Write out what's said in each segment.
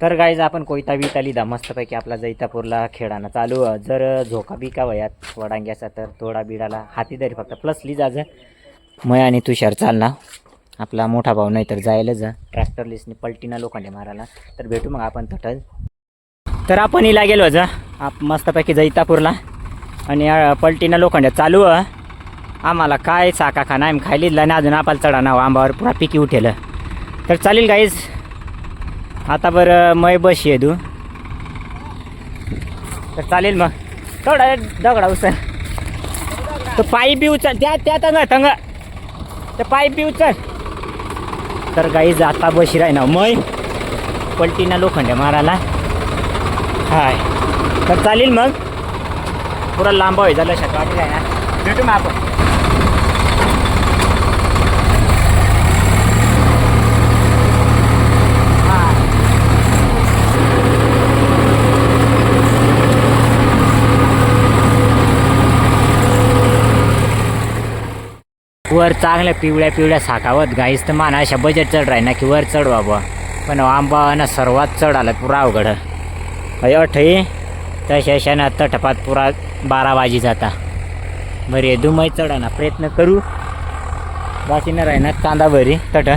तर गाईज आपण कोयता बिता लिदा मस्तपैकी आपला जैतापूरला खेळानं चालू. जर झोका बिका वयात वडांग्याचा तर तोडा बिडाला हाती तरी फक्त. प्लस लिजाज मय आणि तुषार चालना आपला मोठा भाऊ नाही तर जायला जा ट्रॅक्टर लिस्टने पलटीना लोखंडे मारायला. तर भेटू मग आपण तटल. तर आपण हिला गेलो जा आप मस्तपैकी जैतापूरला. आणि पलटीना लोखंड चालू. आम्हाला काय चाका खाना आम्ही खायलीला नाही. आणि अजून आपल्याला चढा ना आंबावर पुरा पिकी उठेल. तर चालेल गाईज आता बरं मै बस ये तू तर चालेल मग. थोडा दगडा उचल. तर पाईप बी उचल. त्या त्या तंग तंग. तर पाईप बी उचल. तर गाई जाता बशी राही ना मय. पलटीना लोखंडे मारायला. हाय. तर चालेल मग. पुरा लांब होय झालं शकवाटी आहे ना. भेटू मग आपण. वर चांगल्या पिवळ्या पिवळ्या साखावत गाईस तर माना अशा बजेट चढ राही ना की वर चढ बाबा. पण हो आंबा ना सर्वात चढ आला पुरा अवघड. अय अठई तशा अशा तटपात पुरा बारा वाजी जाता. बरे दुमय चढाना प्रयत्न करू. बाकी न राही ना कांदा बरी तट.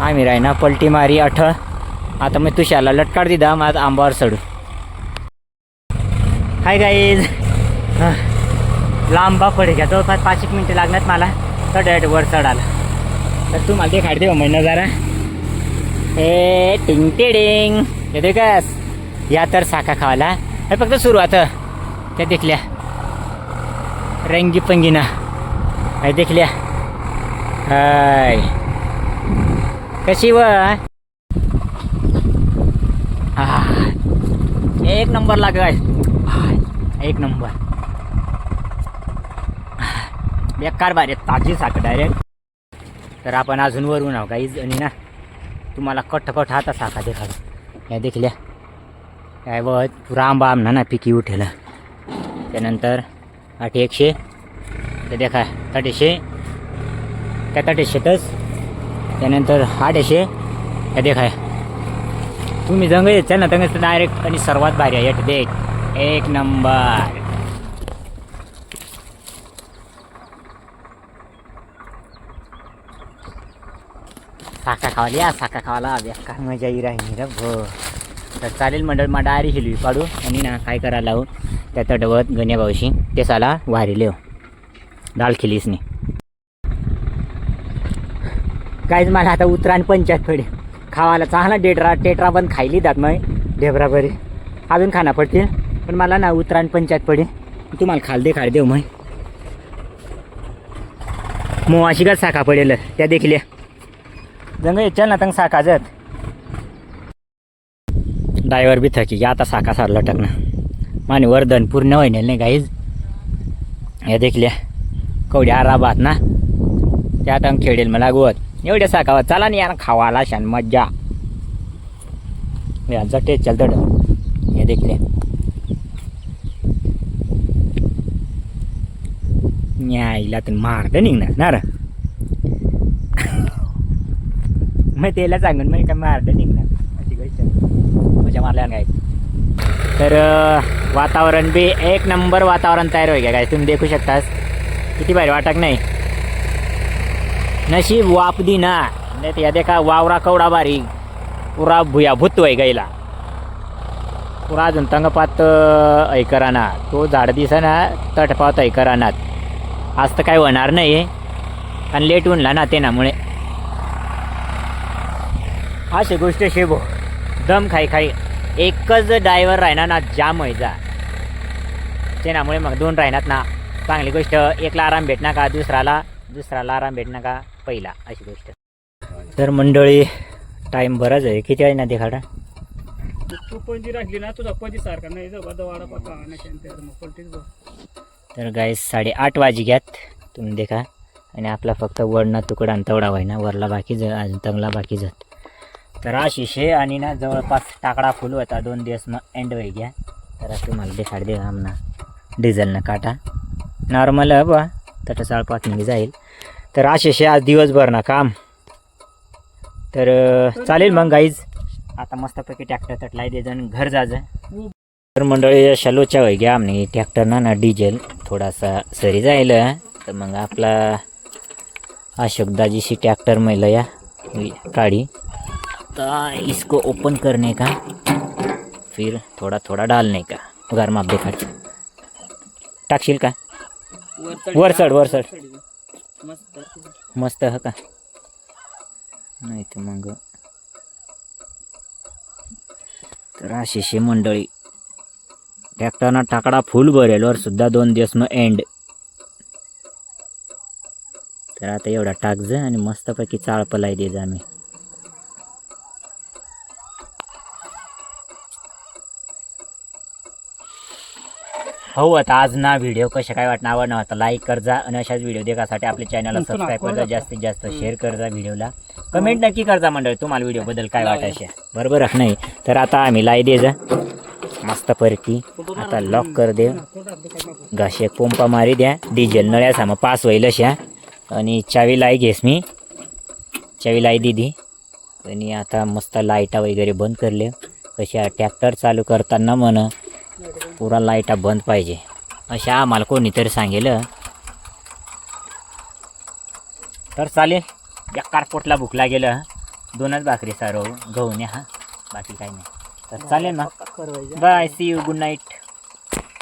आम्ही राही ना पलटी मारी अठ. आता मी तुषारला लटकाड दिदा मग आंबावर चढू. हाय गाईज लांबा पडे घ्या. जवळपास पाच एक मिनटं लागणार मला. चढ डायरेक्ट वर चढाल तर तू मला ते खाडते मग जरा. ए टिंग टिडिंग. येते कस या तर साखा खावाला हे फक्त सुरुवात. त्या देखल्या. रंगी पंगीना. हे देखल्या. हाय. कशी व? हा. एक नंबर लाग एक नंबर. बेकार बारे ताजी साखर डायरेक्ट तर आपण अजून वरून आहो काहीच आणि ना तुम्हाला कट कट हाता साखा देखाड या देखल्या काय बघ पुरा आंबा आमना ना पिकी उठेला. त्यानंतर आठ एकशे. ते देखा तटेशे. त्या तटेशेतच त्यानंतर आठशे. त्या देखाय तुम्ही जंग येत ना तंग डायरेक्ट आणि सर्वात भारी आहे यट देख एक नंबर साखा खावाली या साखा खावाला काय मजा येई राहिली रे भो. तर चालेल मंडळ मा डायरी हिलवी पाडू. आणि ना काय करायला लावू? त्या तटवत गण्या भाऊशी ते साला वारी लेव डाळ नाही काहीच मला आता उतराण पंचायत पडे. खावायला चांगला डेटरा टेटरा पण खायली जात मग ढेबरा बरी. अजून खाना पडतील पण मला ना उतराण पंचायत पडे. तुम्हाला खाल दे खाल देऊ मग मोवाशी का साखा पडेल त्या देखील जंग चल ना तंग साखा जात. ड्रायव्हर बी थकी या आता साखा सारला टाकणं माने वर्धन पूर्ण होईनेल नाही गाईज. या देखल्या कवड्या आराबात ना. त्यात अंग खेळेल मला गोवत एवढ्या साखावा चला नाही यार खावाला शान मज्जा. यांचा टेस्ट चल तड. हे देखले न्यायला तर मार्ग निघणार ना रे मग त्याला सांगून मग काय मारलं निघणार अशी गोष्ट मजा मारल्या काय तर वातावरण बी एक नंबर वातावरण तयार होई काय तुम्ही देखू शकतास किती भारी वाटक नाही नशीब वापदी ना नाही तर या देखा वावरा कवडा बारी पुरा भुया भूतोय गायला पुरा अजून तंगपात ऐकराना तो झाड दिसना तटपात ऐकरानात आज तर काय होणार नाही आणि लेट उनला ना ते नामुळे अशी गोष्ट शेबो. दम खाई खाई एकच ड्रायव्हर राहणार ना जाम व्हायचा. ते नामुळे मग दोन राहणार ना. चांगली गोष्ट एकला आराम भेटणार का दुसराला दुसराला आराम भेटणार का पहिला अशी गोष्ट. तर मंडळी टाईम बराच आहे. किती आहे ना देखाडा तू पणजी ना तुझा सारखा नाही तर गाय साडेआठ वाजी घ्यात. तुम्ही देखा. आणि आपला फक्त वडना तुकडा आणि तेवढा व्हाय ना वरला बाकी ज तंगला बाकी जात. तर अशी शे आणि ना जवळपास टाकडा फुल होता. दोन दिवस मग एंड वय घ्या तर तुम्हाला देखाड दे आमना डिझेलनं काटा. नॉर्मल बा तटं साळपास पाचणी जाईल. तर असे शे आज दिवसभर ना काम. तर चालेल मग गाईज आता मस्तपैकी ट्रॅक्टर तटलाय. दे जण घर जायचं तर मंडळी शलोच्या वय घ्या आम्ही. ट्रॅक्टरनं ना डिझेल थोडासा सरी जाईल. तर मग आपला अशोकदाजीशी ट्रॅक्टर मैल या. गाड़ी. तो इसको ओपन करने का फिर थोड़ा थोड़ा डालने का। गरमा देखा। टाकशील का? वर वरसड मस्त मस्त ह का? नाही तर मग। तर अशीशी मंडळी। ट्रॅक्टरनं टाकडा फुल भरेल वर सुद्धा दोन दिवस मग एंड तर आता एवढा टाकज आणि मस्तपैकी चाळ पलाय दे जा आम्ही. हो आता आज ना व्हिडिओ कशा काय वाटणं आवडणार होता लाईक कर जा. आणि अशाच व्हिडिओ देखासाठी आपल्या चॅनलला सबस्क्राईब कर जा दाखवा. जास्तीत जास्त शेअर कर जा व्हिडिओला कमेंट नक्की कर जा मंडळी तुम्हाला व्हिडिओ बद्दल काय वाटायचे. बरोबर नाही? तर आता आम्ही लाई दे जा. मस्त परकी. आता लॉक कर दे. घाशे पंपा मारी द्या. डिझेल नळ्या सामा पास होईल अशा. आणि चावी लाई घेस मी. चावी लाई दिदी. आणि आता मस्त लाईटा वगैरे बंद करले कशा ट्रॅक्टर चालू करताना म्हण. पुरा लाईटा बंद पाहिजे. अशा आम्हाला कोणीतरी सांगेल. तर चालेल बेकार पोटला भूक लागेल. दोनच भाकरी सारो गहूने हा. बाकी काही नाही. तर चालेल ना? Bye see you good night